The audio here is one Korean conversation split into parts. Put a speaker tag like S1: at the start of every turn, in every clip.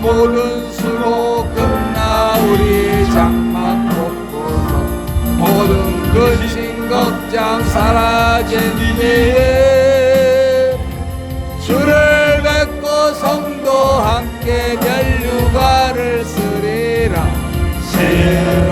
S1: 모든 수로 끝나 우리 장막 걷고서 모든 근심 걱정 뒤에 주를 뵙고 성도 함께 멸류관을 쓰리라. 새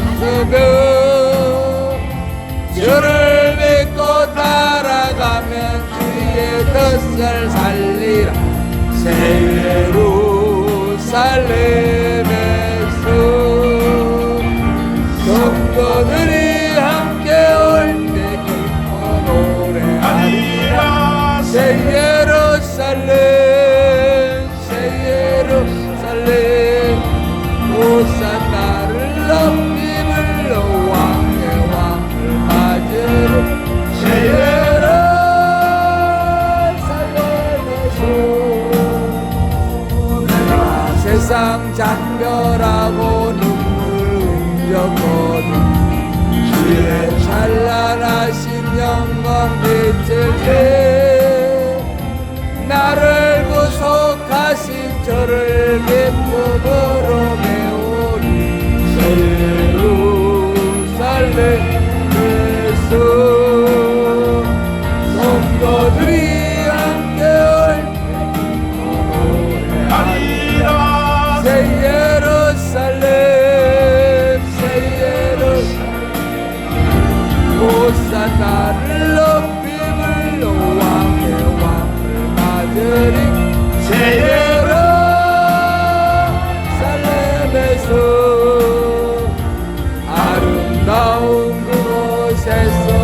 S1: 없으며 주를 믿고 따라가면 주의 뜻을 살리라. 새 예루살렘에서 성도들이 함께 올 때 기뻐 노래하리라. 새 예루살렘 새 예루살렘 호산 세상 작별하고 눈물 흘렸거든 주의 찬란하신 영광 빛을 때 나를 구속하신 저를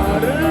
S1: Father.